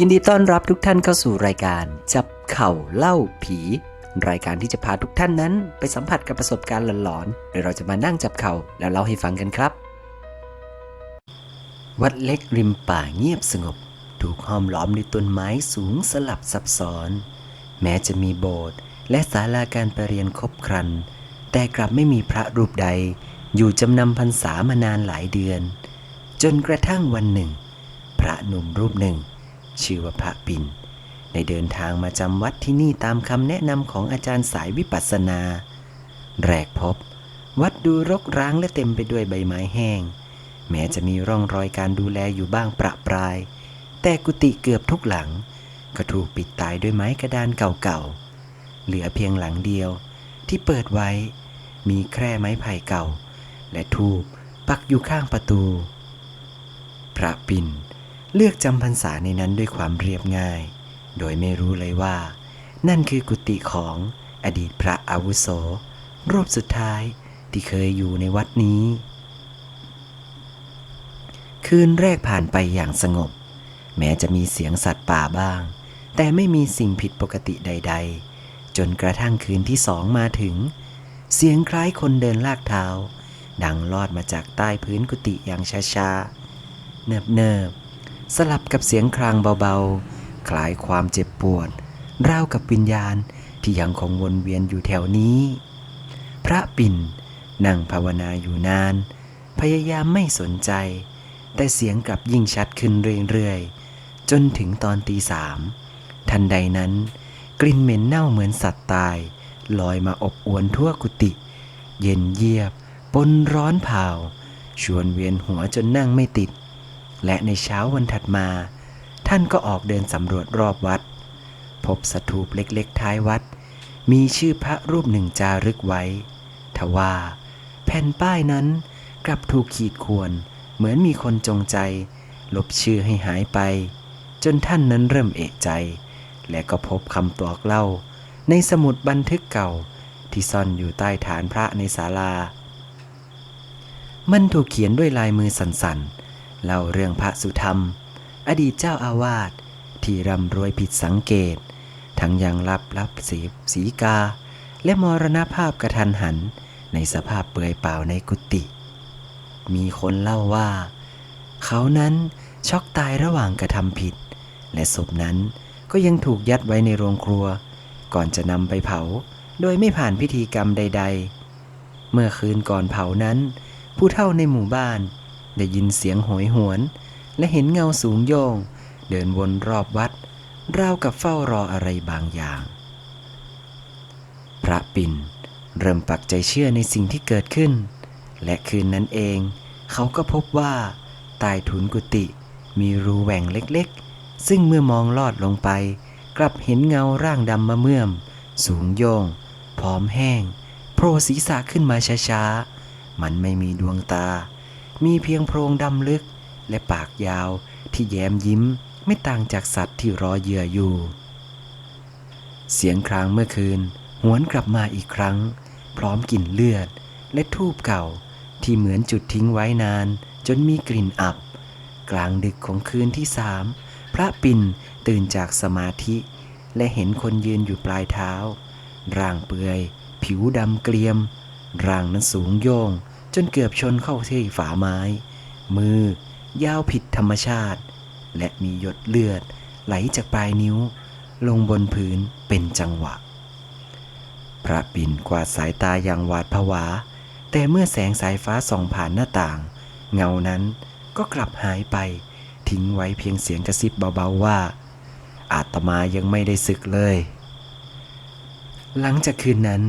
ยินดีต้อนรับทุกท่านเข้าสู่รายการ จับเข่าเล่าผี รายการที่จะพาทุกท่านนั้น ไปสัมผัสกับประสบการณ์หลอนๆโดยเราจะมานั่งจับเข่าแล้วเล่าให้ฟังกันครับ วัดเล็กริมป่าเงียบสงบ ถูกห้อมล้อมด้วยต้นไม้สูงสลับซับซ้อน แม้จะมีโบสถ์และศาลาการประเรียนครบครัน แต่กลับไม่มีพระรูปใด อยู่จำนำพรรษามานานหลายเดือน จนกระทั่งวันหนึ่ง พระหนุ่มรูปหนึ่ง ชื่อว่าพระปิ่นได้เดินทางมาจำวัดที่นี่ตามคำแนะนำของอาจารย์สายวิปัสสนา แรกพบ วัดดูรกร้างและเต็มไปด้วยใบไม้แห้ง แม้จะมีร่องรอยการดูแลอยู่บ้างประปราย แต่กุฏิเกือบทุกหลัง ก็ถูกปิดตายด้วยไม้กระดานเก่าๆ เหลือเพียงหลังเดียวที่เปิดไว้ มีแคร่ไม้ไผ่เก่า และทูบปักอยู่ข้างประตู พระปิ่น เลือกจำพรรษาในนั้นด้วยความเรียบง่าย โดยไม่รู้เลยว่า นั่นคือกุฏิของอดีตพระอาวุโส รูปสุดท้ายที่เคยอยู่ในวัดนี้ คืนแรกผ่านไปอย่างสงบ แม้จะมีเสียงสัตว์ป่าบ้าง แต่ไม่มีสิ่งผิดปกติใด ๆ จนกระทั่งคืนที่สองมาถึง เสียงคล้ายคนเดินลากเท้า ดังลอดมาจากใต้พื้นกุฏิอย่างช้าๆ เนิบๆ สลับกับเสียงครางเบาๆ คล้ายความเจ็บปวดราวกับวิญญาณที่ยังคงวนเวียนอยู่แถวนี้ พระปิ่นนั่งภาวนาอยู่นาน พยายามไม่สนใจ แต่เสียงกลับยิ่งชัดขึ้นเรื่อยๆ จนถึงตอนตีสามทันใดนั้น กลิ่นเหม็นเน่าเหมือนสัตว์ตาย ลอยมาอบอวนทั่วกุฏิ เย็นเยียบ ปนร้อนเผาชวนเวียนหัวจนนั่งไม่ติด และในเช้าวันถัดมา ท่านก็ออกเดินสำรวจรอบวัด พบสถูปเล็กๆ ท้ายวัด มีชื่อพระรูปหนึ่งจารึกไว้ ทว่า แผ่นป้ายนั้นกลับถูกขีดข่วน เหมือนมีคนจงใจ ลบชื่อให้หายไป จนท่านนั้นเริ่มเอกใจ และก็พบคำตัวเล่า ในสมุดบันทึกเก่าที่ซ่อนอยู่ใต้ฐานพระในศาลา มันถูกเขียนด้วยลายมือสั่นๆ เล่าเรื่องพระสุธรรม อดีตเจ้าอาวาสที่ร่ำรวยผิดสังเกต ทั้งยังรับรับสีสีกา และมรณภาพกระทันหันในสภาพเปลือยเปล่าในกุฏิมีคนเล่าว่า เขานั้นช็อกตายระหว่างกระทำผิด และศพนั้นก็ยังถูกยัดไว้ในโรงครัว ก่อนจะนำไปเผา โดยไม่ผ่านพิธีกรรมใด ๆ เมื่อคืนก่อนเผานั้น ผู้เฒ่าในหมู่บ้าน ได้ยินเสียงโหยหวน และเห็นเงาสูงโยง เดินวนรอบวัด ราวกับเฝ้ารออะไรบางอย่าง พระปิ่นเริ่มปักใจเชื่อในสิ่งที่เกิดขึ้น และคืนนั้นเอง เขาก็พบว่าใต้ถุนกุฏิมีรูแหว่งเล็กๆ ซึ่งเมื่อมองลอดลงไป กลับเห็นเงาร่างดำมะเมื่อม สูงโยงผอมแห้ง โผล่ศีรษะขึ้นมาช้าๆ มันไม่มีดวงตา มีเพียงโพรงดำลึก และปากยาวที่แย้มยิ้มไม่ต่างจากสัตว์ที่รอเหยื่ออยู่ เสียงครางเมื่อคืน หวนกลับมาอีกครั้ง พร้อมกลิ่นเลือด และทูบเก่าที่เหมือนจุดทิ้งไว้นาน จนมีกลิ่นอับ กลางดึกของคืนที่สามพระปิ่นตื่นจากสมาธิ และเห็นคนยืนอยู่ปลายเท้า ร่างเปือย ผิวดำเกลียม ร่างนั้นสูงโยงจ นเกือบชนเข้าที่ฝาไม้ มือยาวผิดธรรมชาติ และมีหยดเลือดไหลจากปลายนิ้ว ลงบนพื้นเป็นจังหวะ พระปิ่นกวาดสายตาอย่างหวาดผวา แต่เมื่อแสงสายฟ้าส่องผ่านหน้าต่าง เงานั้นก็กลับหายไป ทิ้งไว้เพียงเสียงกระซิบเบาๆว่า อาตมายังไม่ได้ศึกเลย หลังจากคืนนั้น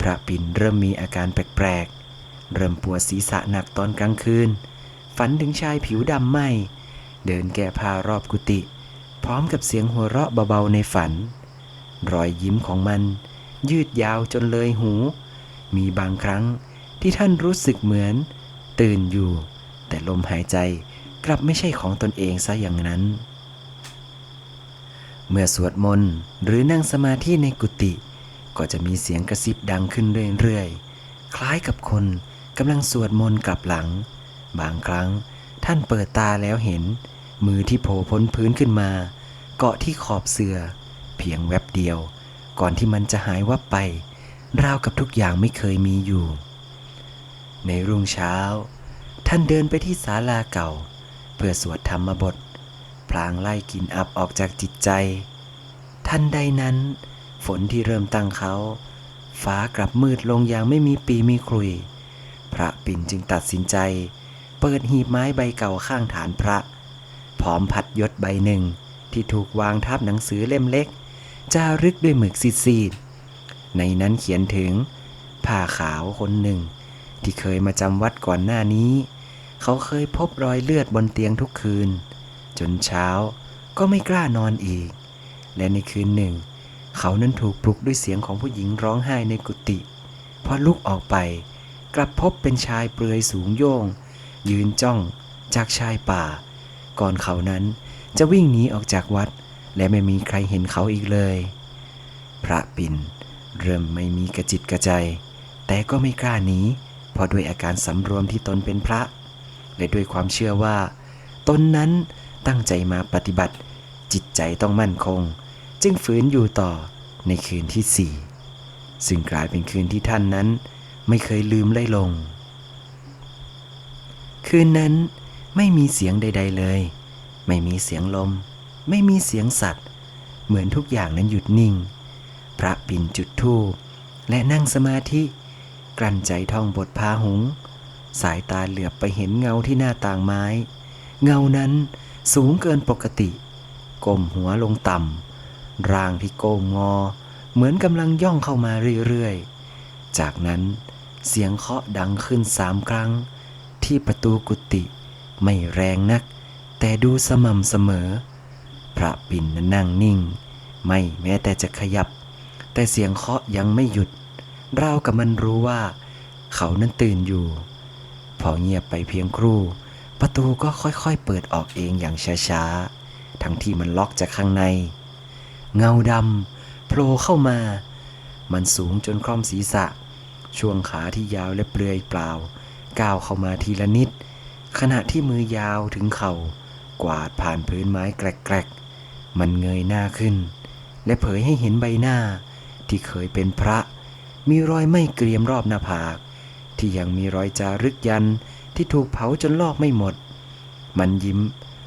พระปิ่นเริ่มมีอาการแปลก เริ่มปวดศีรษะหนักตอนกลางคืน ฝันถึงชายผิวดำไหมเดินแก้ผ้ารอบกุฏิพร้อมกับเสียงหัวเราะเบาๆในฝัน รอยยิ้มของมัน ยืดยาวจนเลยหู มีบางครั้งที่ท่านรู้สึกเหมือน ตื่นอยู่ แต่ลมหายใจกลับไม่ใช่ของตนเองซะอย่างนั้น เมื่อสวดมนต์หรือนั่งสมาธิในกุฏิก็จะมีเสียงกระซิบดังขึ้นเรื่อยๆ คล้ายกับคน กำลังสวดมนต์กลับหลัง บางครั้งท่านเปิดตาแล้วเห็น มือที่โผล่พ้นพื้นขึ้นมา เกาะที่ขอบเสือ เพียงแวบเดียว ก่อนที่มันจะหายวับไป ราวกับทุกอย่างไม่เคยมีอยู่ ในรุ่งเช้า ท่านเดินไปที่ศาลาเก่า เพื่อสวดธรรมบท พลางไล่กินอับออกจากจิตใจทันใดนั้น ฝนที่เริ่มตั้งเขา ฟ้ากลับมืดลงอย่างไม่มีปีมีครุย ปิ่นจึงตัดสินใจ เปิดหีบไม้ใบเก่าข้างฐานพระ พร้อมพัดยศใบหนึ่งที่ถูกวางทับหนังสือเล่มเล็ก จารึกด้วยหมึกซีดๆในนั้นเขียนถึงผ้าขาวคนหนึ่ง ที่เคยมาจำวัดก่อนหน้านี้ เขาเคยพบรอยเลือดบนเตียงทุกคืน จนเช้าก็ไม่กล้านอนอีก และในคืนหนึ่ง เขานั้นถูกปลุกด้วยเสียงของผู้หญิงร้องไห้ในกุฏิพอลุกออกไป กลับพบเป็นชายเปลือยสูงโย่งยืนจ้องจากชายป่า ก่อนเขานั้นจะวิ่งหนีออกจากวัด และไม่มีใครเห็นเขาอีกเลย พระปิ่นเริ่มไม่มีกระจิตกระใจ แต่ก็ไม่กล้าหนีเพราะด้วยอาการสำรวมที่ตนเป็นพระ และด้วยความเชื่อว่า ตนนั้นตั้งใจมาปฏิบัติ จิตใจต้องมั่นคง จึงฝืนอยู่ต่อในคืนที่สี่ซึ่งกลายเป็นคืนที่ท่านนั้น ไม่เคยลืมเลยลง คืนนั้นไม่มีเสียงใด ๆเลย ไม่มีเสียงลม ไม่มีเสียงสัตว์ เหมือนทุกอย่างนั้นหยุดนิ่ง พระปิ่นจุดธูปและนั่งสมาธิ กลั้นใจท่องบทพาหุง สายตาเหลือบไปเห็นเงาที่หน้าต่างไม้ เงานั้นสูงเกินปกติ ก้มหัวลงต่ำร่างที่โก้งงอ เหมือนกำลังย่องเข้ามาเรื่อยๆ จากนั้น เสียงเคาะดังขึ้นสามครั้ง ที่ประตูกุฏิไม่แรงนัก แต่ดูสม่ำเสมอ พระปิ่นนั่งนิ่ง ไม่แม้แต่จะขยับ แต่เสียงเคาะยังไม่หยุดเรากับมันรู้ว่า เขานั้นตื่นอยู่ พอเงียบไปเพียงครู่ ประตูก็ค่อยๆเปิดออกเองอย่างช้าๆ ทั้งที่มันล็อกจากข้างใน เงาดำโผล่เข้ามา มันสูงจนคล่อมศีรษะ ช่วงขาที่ยาวและเปลือยเปล่า ก้าวเข้ามาทีละนิด ขณะที่มือยาวถึงเข่ากวาดผ่านพื้นไม้แกรกๆ มันเงยหน้าขึ้น และเผยให้เห็นใบหน้าที่เคยเป็นพระ มีรอยไม้เกรียมรอบหน้าผาก ที่ยังมีรอยจารึกยันที่ถูกเผาจนลอกไม่หมด มันยิ้ม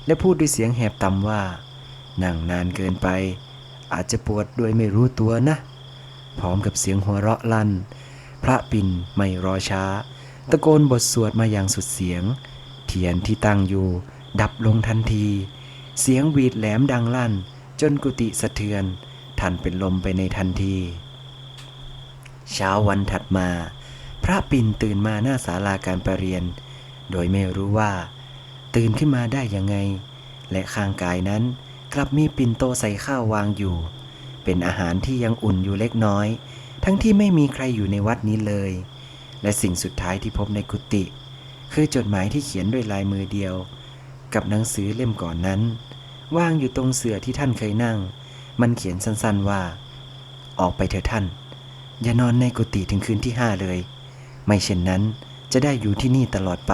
และพูดด้วยเสียงแหบต่ำว่า นั่งนานเกินไป อาจจะปวดโดยไม่รู้ตัวนะ พร้อมกับเสียงหัวเราะลั่น ระปินไม่รอช้า ตะโกนบทสวดมาอย่างสุดเสียง เทียนที่ตั้งอยู่ ดับลงทันที เสียงหวีดแหลมดังลั่น จนกุฏิสะเทือน ท่านเป็นลมไปในทันที เช้าวันถัดมา พระปินตื่นมาหน้าศาลาการประเรียน โดยไม่รู้ว่า ตื่นขึ้นมาได้ยังไง และข้างกายนั้นกลับมีปิ่นโตใส่ข้าววางอยู่ เป็นอาหารที่ยังอุ่นอยู่เล็กน้อย ทั้งที่ไม่มีใครอยู่ในวัดนี้เลย และสิ่งสุดท้ายที่พบในกุฏิคือจดหมายที่เขียนด้วยลายมือเดียว กับหนังสือเล่มก่อนนั้นวางอยู่ตรงเสื่อที่ท่านเคยนั่ง มันเขียนสั้นๆว่า ออกไปเถอะท่าน อย่านอนในกุฏิถึงคืนที่ห้าเลย ไม่เช่นนั้นจะได้อยู่ที่นี่ตลอดไป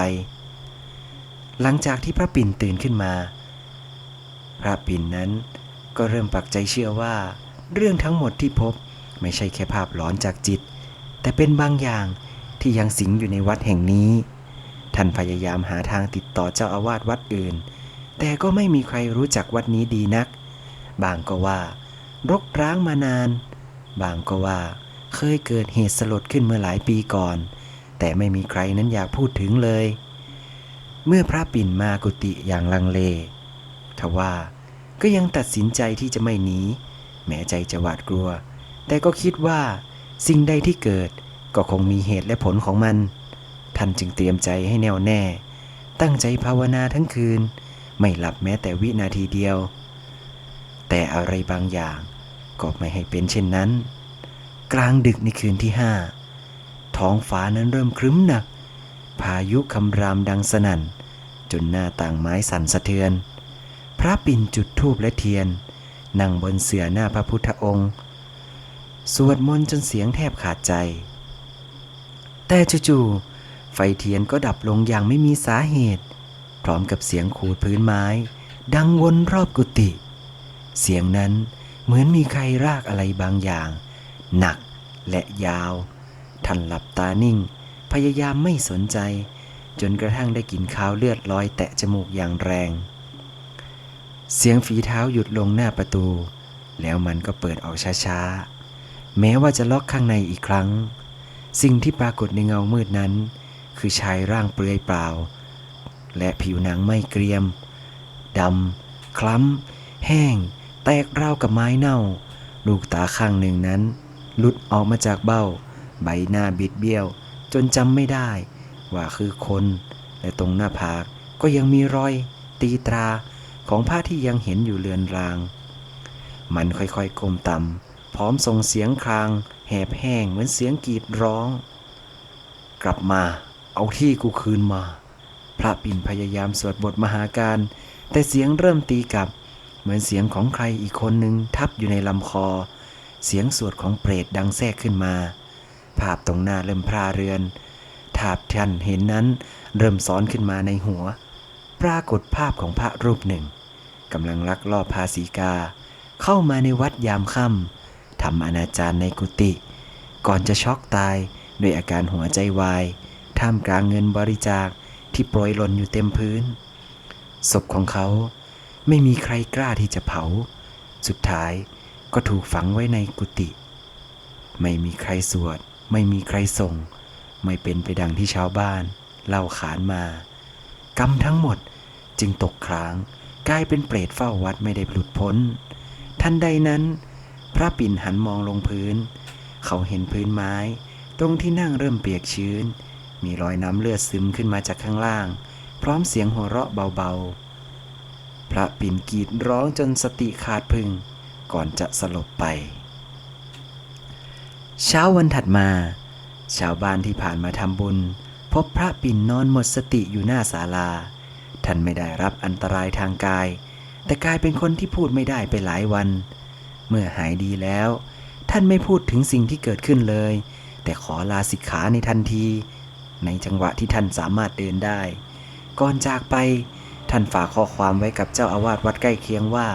หลังจากที่พระปิ่นตื่นขึ้นมา พระปิ่นนั้นก็เริ่มปักใจเชื่อว่า เรื่องทั้งหมดที่พบ ไม่ใช่แค่ภาพหลอนจากจิต แต่เป็นบางอย่างที่ยังสิงอยู่ในวัดแห่งนี้ ท่านพยายามหาทางติดต่อเจ้าอาวาสวัดอื่น แต่ก็ไม่มีใครรู้จักวัดนี้ดีนัก บางก็ว่า รกร้างมานาน บางก็ว่า เคยเกิดเหตุสลดขึ้นเมื่อหลายปีก่อน แต่ไม่มีใครนั้นอยากพูดถึงเลย เมื่อพระปิ่นมากุฏิอย่างลังเลทว่าก็ยังตัดสินใจที่จะไม่หนีแม้ใจจะหวาดกลัว แต่ก็คิดว่า สิ่งใดที่เกิดก็คงมีเหตุและผลของมัน ท่านจึงเตรียมใจให้แน่วแน่ ตั้งใจภาวนาทั้งคืน ไม่หลับแม้แต่วินาทีเดียว แต่อะไรบางอย่างก็ไม่ให้เป็นเช่นนั้น กลางดึกในคืนที่ห้าท้องฟ้านั้นเริ่มครึ้มหนัก พายุคำรามดังสนั่น จนหน้าต่างไม้สั่นสะเทือน พระปิ่นจุดธูปและเทียน นั่งบนเสื่อหน้าพระพุทธองค์ สวดมนต์จนเสียงแทบขาดใจ แต่จู่ๆไฟเทียนก็ดับลงอย่างไม่มีสาเหตุ พร้อมกับเสียงขูดพื้นไม้ ดังวนรอบกุฏิเสียงนั้นเหมือนมีใครรากอะไรบางอย่าง หนักและยาวท่านหลับตานิ่ง พยายามไม่สนใจ จนกระทั่งได้กลินข้าวเลือดลอยแตะจมูกอย่างแรง เสียงฝีเท้าหยุดลงหน้าประตู แล้วมันก็เปิดออกช้าๆ แม้ว่าจะล็อกข้างในอีกครั้ง สิ่งที่ปรากฏในเงามืดนั้น คือชายร่างเปลือยเปล่า และผิวหนังไม่เกรียมดำคล้ำ แห้ง แตกราวกับไม้เน่า ลูกตาข้างหนึ่งนั้น หลุดออกมาจากเบ้า ใบหน้าบิดเบี้ยว จนจำไม่ได้ ว่าคือคน และตรงหน้าผากก็ยังมีรอย ตีตราของผ้าที่ยังเห็นอยู่เลือนราง มันค่อยๆก้มต่ำ พร้อมส่งเสียงคราง แหบแห้งเหมือนเสียงกรีดร้อง กลับมา เอาที่กูคืนมา พระปิ่นพยายามสวดบทมหาการ แต่เสียงเริ่มตีกลับ เหมือนเสียงของใครอีกคนหนึ่งทับอยู่ในลำคอ เสียงสวดของเปรตดังแทรกขึ้นมา ภาพตรงหน้าเริ่มพราเรือนถาบท่านเห็นนั้นเริ่มซ้อนขึ้นมาในหัว ปรากฏภาพของพระรูปหนึ่งกำลังลักลอบพาสีกา เข้ามาในวัดยามค่ำ ทำอนาจารในกุฏิก่อนจะช็อกตายด้วยอาการหัวใจวาย ท่ามกลางเงินบริจาคที่โปรยหล่นอยู่เต็มพื้น ศพของเขาไม่มีใครกล้าที่จะเผา สุดท้ายก็ถูกฝังไว้ในกุฏิไม่มีใครสวด ไม่มีใครส่ง ไม่เป็นไปดังที่ชาวบ้านเล่าขานมา กรรมทั้งหมดจึงตกค้าง กลายเป็นเปรตเฝ้าวัดไม่ได้หลุดพ้น ทันใดนั้น พระปิ่นหันมองลงพื้น เขาเห็นพื้นไม้ ตรงที่นั่งเริ่มเปียกชื้น มีรอยน้ำเลือดซึมขึ้นมาจากข้างล่าง พร้อมเสียงหัวเราะเบาๆ พระปิ่นกรีดร้องจนสติขาดพึง ก่อนจะสลบไป เช้าวันถัดมา ชาวบ้านที่ผ่านมาทำบุญ พบพระปิ่นนอนหมดสติอยู่หน้าศาลา ท่านไม่ได้รับอันตรายทางกาย แต่กลายเป็นคนที่พูดไม่ได้ไปหลายวัน เมื่อหายดีแล้ว ท่านไม่พูดถึงสิ่งที่เกิดขึ้นเลย แต่ขอลาสิกขาในทันที ในจังหวะที่ท่านสามารถเดินได้ ก่อนจากไป ท่านฝากข้อความไว้กับเจ้าอาวาสวัดใกล้เคียงว่า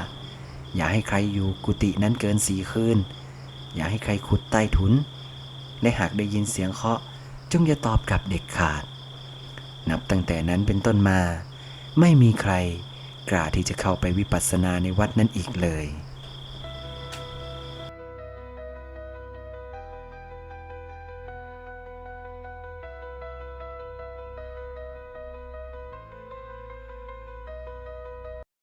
อย่าให้ใครอยู่กุฏินั้นเกินสี่คืน อย่าให้ใครขุดใต้ถุน และหากได้ยินเสียงเคาะจงอย่าตอบกลับเด็กขาด นับตั้งแต่นั้นเป็นต้นมา ไม่มีใครกล้าที่จะเข้าไปวิปัสสนาในวัดนั้นอีกเลย